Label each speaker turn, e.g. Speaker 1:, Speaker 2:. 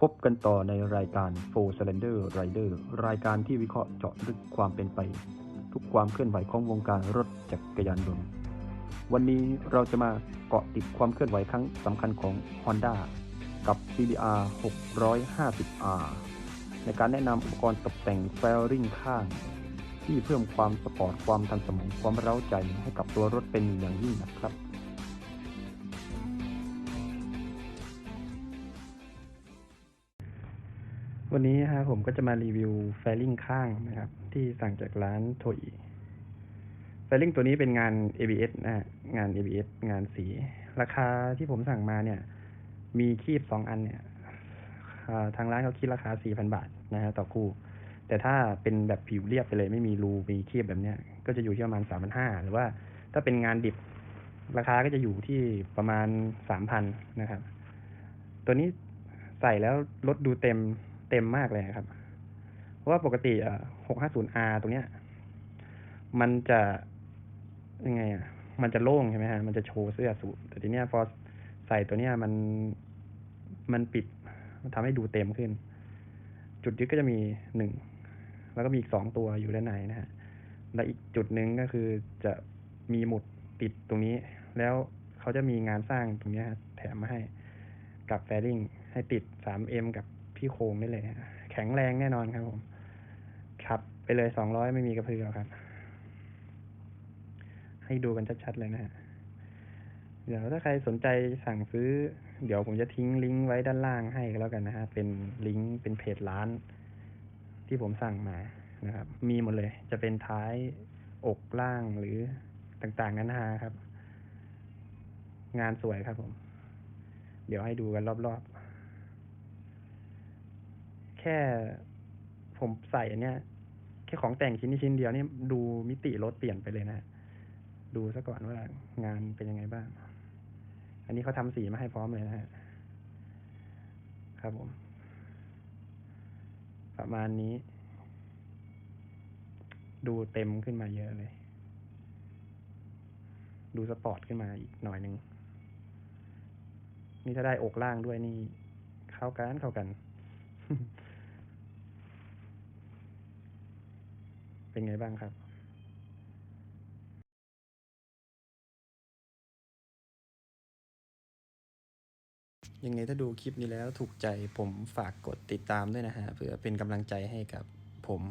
Speaker 1: พบกันต่อในรายการ Four Cylinder Rider รายการที่วิเคราะห์เจาะลึกความเป็นไป ทุกความเคลื่อนไหวของวงการรถจักรยานยนต์ วันนี้เราจะมาเกาะติดความเคลื่อนไหวครั้งสำคัญของ Honda กับ CBR 650R ในการแนะนำอุปกรณ์ตกแต่งแฟลริงข้าง ที่เพิ่มความสปอร์ตความทันสมองความเร้าใจให้กับตัวรถเป็นอย่างยิ่งนะครับ วันนี้นะผมก็จะมารีวิวแฟลิงข้างนะครับ ที่สั่งจากร้านโทอีแฟลิงตัวนี้เป็นงาน ABS นะงาน ABS งานสี ราคาที่ผมสั่งมาเนี่ย มีคีบสองอันเนี่ยทางร้านเขาคิดราคา4,000บาทนะฮะต่อคู่ แต่ถ้าเป็นแบบผิวเรียบไปเลยไม่มีรูมีคีบแบบเนี้ย ก็จะอยู่ที่ประมาณ3,500หรือว่าถ้าเป็นงานดิบราคาก็จะอยู่ที่ประมาณ3,000นะครับ ตัวนี้ใส่แล้วรถดูเต็ม เต็มมากเลยครับ เพราะว่าปกติอะ 650R ตรงเนี้ย มันจะยังไงอะ มันจะโล่งใช่ไหมฮะ มันจะโชว์เสื้อสูทแต่ทีเนี้ยพอใส่ตัวเนี้ยมัน มันปิดมันทำให้ดูเต็มขึ้น จุดยึดก็จะมีหนึ่ง แล้วก็มีอีกสองตัวอยู่ด้านในนะฮะ และอีกจุดหนึ่งก็คือจะมีหมุดติดตรงนี้ แล้วเขาจะมีงานสร้างตรงเนี้ยฮะแถมมาให้กับแฟริงให้ติด 3M กับ พี่โคงได้เลยแข็งแรงแน่นอนครับผมขับไปเลย200ไม่มีกระเพือครับ ให้ดูกันชัดๆเลยนะฮะเดี๋ยวถ้าใครสนใจสั่งซื้อ เดี๋ยวผมจะทิ้งลิงก์ไว้ด้านล่างให้ก็แล้วกันนะฮะเป็นลิงก์เป็นเพจร้าน ที่ผมสั่งมานะครับ มีหมดเลย จะเป็นท้ายอกล่างหรือต่างๆนานาครับ งานสวยครับผม เดี๋ยวให้ดูกันรอบๆ ค่ผมใส่อันเนี้ยแค่ของแต่งชิ้นนี้ชิ้นเดียวนี่ดูมิติรถเปลี่ยนไปเลยนะ ดูซะก่อนว่างานเป็นยังไงบ้าง อันนี้เขาทำสีมาให้พร้อมเลยนะฮะ ครับผม ประมาณนี้ ดูเต็มขึ้นมาเยอะเลย ดูสปอร์ตขึ้นมาอีกหน่อยหนึ่ง นี่ถ้าได้อกล่างด้วยนี่ เข้ากันเข้ากัน เป็นไงบ้างครับยังไงถ้าดูคลิปนี้แล้วถูกใจผมฝากกดติดตามด้วยนะฮะเพื่อเป็นกำลังใจให้กับผม